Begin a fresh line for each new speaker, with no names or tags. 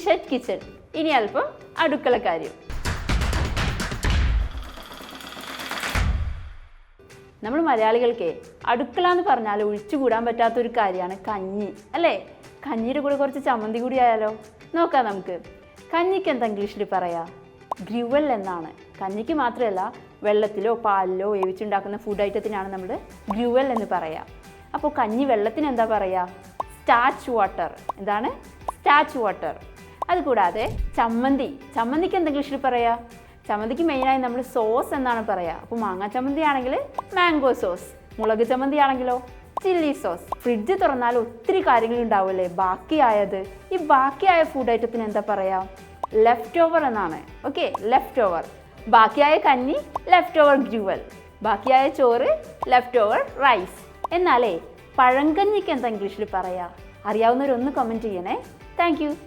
Kishan kitchen. ഇനി അല്പം അടുക്കള കാര്യം. നമ്മൾ മലയാളികൾക്ക് അടുക്കള എന്ന് പറഞ്ഞാൽ ഒഴിച്ചുകൂടാൻ പറ്റാത്ത ഒരു കാര്യമാണ് കഞ്ഞി അല്ലേ? കഞ്ഞിയുടെ കൂടെ കുറച്ച് ചമ്മന്തി കൂടി ആയാലോ? നോക്കാം നമുക്ക്. കഞ്ഞിക്ക് എന്താ ഇംഗ്ലീഷിൽ പറയാ? ഗ്രിവൽ എന്നാണ്. കഞ്ഞിക്ക് മാത്രമല്ല വെള്ളത്തിലോ പാലിലോ വേവിച്ചുണ്ടാക്കുന്ന ഫുഡ് ഐറ്റത്തിനാണ് നമ്മൾ ഗ്രിവൽ എന്ന് പറയാം. അപ്പോൾ കഞ്ഞി വെള്ളത്തിന് എന്താ പറയുക സ്റ്റാച്ച് വാട്ടർ എന്താണ്? സ്റ്റാച്ച് വാട്ടർ അതുകൂടാതെ ചമ്മന്തി. ചമ്മന്തിക്ക് എന്തെങ്കിലും ഇംഗ്ലീഷിൽ പറയാ? ചമ്മന്തിക്ക് മെയിനായി നമ്മൾ സോസ് എന്നാണ് പറയുക അപ്പോൾ മാങ്ങ ചമ്മന്തി ആണെങ്കിൽ മാംഗോ സോസ് മുളക് ചമ്മന്തി ആണെങ്കിലോ ചില്ലി സോസ് ഫ്രിഡ്ജ് തുറന്നാൽ ഒത്തിരി കാര്യങ്ങൾ ഉണ്ടാവില്ലേ? ബാക്കിയായത് ഈ ബാക്കിയായ ഫുഡ് ഐറ്റത്തിന് എന്താ പറയാ? ലെഫ്റ്റ് ഓവർ എന്നാണ്. ഓക്കെ ലെഫ്റ്റ് ഓവർ ബാക്കിയായ കഞ്ഞി ലെഫ്റ്റ് ഓവർ ഗ്രൂവൽ ബാക്കിയായ ചോറ് ലെഫ്റ്റ് ഓവർ റൈസ് എന്നാലേ പഴങ്കഞ്ഞിക്ക് എന്താ ഇംഗ്ലീഷിൽ പറയാ? അറിയാവുന്നവരൊന്ന് കമന്റ് ചെയ്യണേ. താങ്ക്